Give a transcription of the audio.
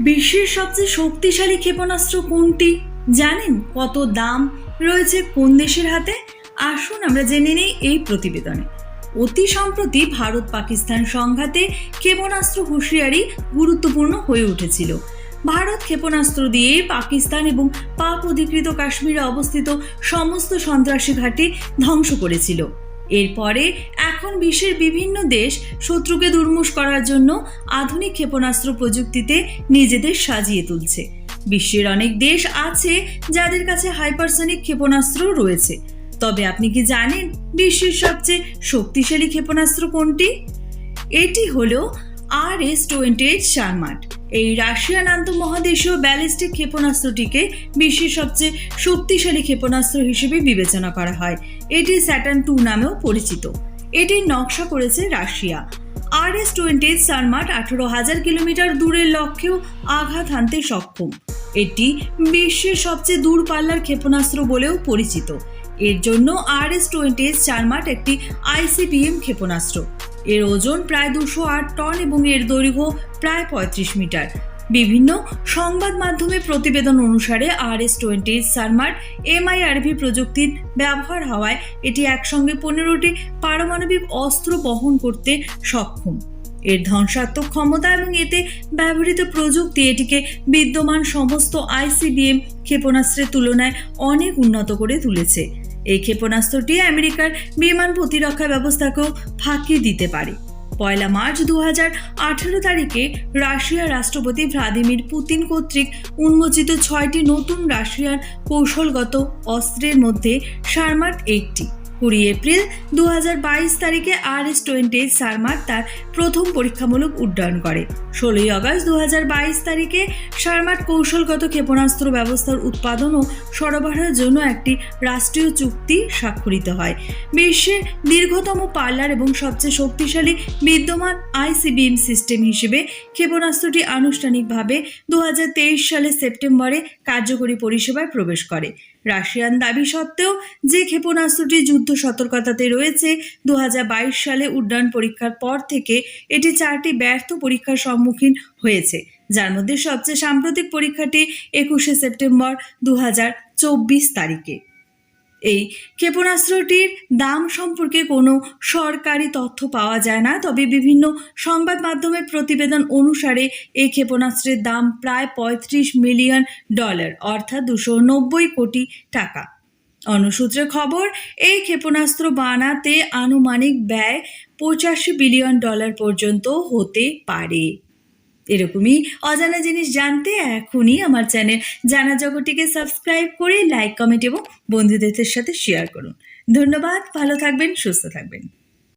বিশ্বের সবচেয়ে শক্তিশালী ক্ষেপণাস্ত্র কোনটি? জানেন কত দাম রয়েছে কোন দেশের হাতে? আসুন আমরা জেনে নিই এই প্রতিবেদনে। অতি সম্প্রতি ভারত পাকিস্তান সংঘাতে ক্ষেপণাস্ত্র হুঁশিয়ারি গুরুত্বপূর্ণ হয়ে উঠেছিল। ভারত ক্ষেপণাস্ত্র দিয়ে পাকিস্তান এবং পাক অধিকৃত কাশ্মীরে অবস্থিত সমস্ত সন্ত্রাসী ঘাঁটি ধ্বংস করেছিল। এরপরে এখন বিশ্বের বিভিন্ন দেশ শত্রুকে দুর্মুষ করার জন্য আধুনিক ক্ষেপণাস্ত্র প্রযুক্তিতে নিজেদের সাজিয়ে তুলছে। বিশ্বের অনেক দেশ আছে যাদের কাছে হাইপারসনিক ক্ষেপণাস্ত্র রয়েছে। তবে আপনি কি জানেন বিশ্বের সবচেয়ে শক্তিশালী ক্ষেপণাস্ত্র কোনটি? এটি হলো R S twenty eight Sarmat এই রাশিয়ান আন্তঃমহাদেশীয় ব্যালিস্টিক ক্ষেপণাস্ত্রটিকে বিশ্বের সবচেয়ে শক্তিশালী ক্ষেপণাস্ত্র হিসেবে বিবেচনা করা হয়। এটি স্যাটার্ন টু নামেও পরিচিত। এটির নকশা করেছে Russia. R S twenty Sarmat আঠেরো হাজার কিলোমিটার দূরের লক্ষ্যেও আঘাত হানতে সক্ষম। এটি বিশ্বের সবচেয়ে দূরপাল্লার ক্ষেপণাস্ত্র বলেও পরিচিত। এর জন্য আর এস টোয়েন্টি চারমাট একটি আইসিবিএম ক্ষেপণাস্ত্র। এর ওজন প্রায় দুশো আট টন এবং এর দৈর্ঘ্য প্রায় পঁয়ত্রিশ মিটার। বিভিন্ন সংবাদ মাধ্যমে প্রতিবেদন অনুসারে R S twenty Sarmat MIRV প্রযুক্তির ব্যবহার হওয়ায় এটি একসঙ্গে পনেরোটি পারমাণবিক অস্ত্র বহন করতে সক্ষম। এর ধ্বংসাত্মক ক্ষমতা এবং এতে ব্যবহৃত প্রযুক্তি এটিকে বিদ্যমান সমস্ত আইসিবিএম ক্ষেপণাস্ত্রের তুলনায় অনেক উন্নত করে তুলেছে। এই ক্ষেপণাস্ত্রটি আমেরিকার বিমান প্রতিরক্ষা ব্যবস্থাকেও ফাঁকি দিতে পারে। পয়লা মার্চ দু হাজার আঠেরো তারিখে রাশিয়ার রাষ্ট্রপতি ভ্লাদিমির পুতিন কর্তৃক উন্মোচিত ছয়টি নতুন রাশিয়ার কৌশলগত অস্ত্রের মধ্যে সারমার্ট একটি। কুড়ি এপ্রিল দু হাজার বাইশ তারিখে R S twenty eight Sarmat তার প্রথম পরীক্ষামূলক উড্ডয়ন করে। ষোলোই আগস্ট দু তারিখে সারমাট কৌশলগত ক্ষেপণাস্ত্র ব্যবস্থার উৎপাদন ও সরবরাহের জন্য একটি রাষ্ট্রীয় চুক্তি স্বাক্ষরিত হয়। বিশ্বের দীর্ঘতম পার্লার এবং সবচেয়ে শক্তিশালী বিদ্যমান আইসিবিএম সিস্টেম হিসেবে ক্ষেপণাস্ত্রটি আনুষ্ঠানিকভাবে দু হাজার তেইশ সালের সেপ্টেম্বরে কার্যকরী পরিষেবায় প্রবেশ করে। রাশিয়ান দাবি সত্ত্বেও যে ক্ষেপণাস্ত্রটি যুদ্ধ সতর্কতাতে রয়েছে দু হাজার বাইশ সালে উড্ডয়ন পরীক্ষার পর থেকে এটি চারটি ব্যর্থ পরীক্ষার সম্মুখীন হয়েছে। যার মধ্যে সবচেয়ে সাম্প্রতিক পরীক্ষাটি একুশে সেপ্টেম্বর দু হাজার চব্বিশ তারিখে। এই ক্ষেপণাস্ত্রটির দাম সম্পর্কে কোনো সরকারি তথ্য পাওয়া যায় না। তবে বিভিন্ন সংবাদ মাধ্যমের প্রতিবেদন অনুসারে এই ক্ষেপণাস্ত্রের দাম প্রায় পঁয়ত্রিশ মিলিয়ন ডলার, অর্থাৎ দুশো নব্বই কোটি টাকা। অনুসূত্রে খবর, এই ক্ষেপণাস্ত্র বানাতে আনুমানিক ব্যয় পঁচাশি বিলিয়ন ডলার পর্যন্ত হতে পারে। এরকমই অজানা জিনিস জানতে এখনই আমার চ্যানেল জানা জগৎটিকে সাবস্ক্রাইব করে লাইক কমেন্ট এবং বন্ধুদের সাথে শেয়ার করুন। ধন্যবাদ, ভালো থাকবেন, সুস্থ থাকবেন।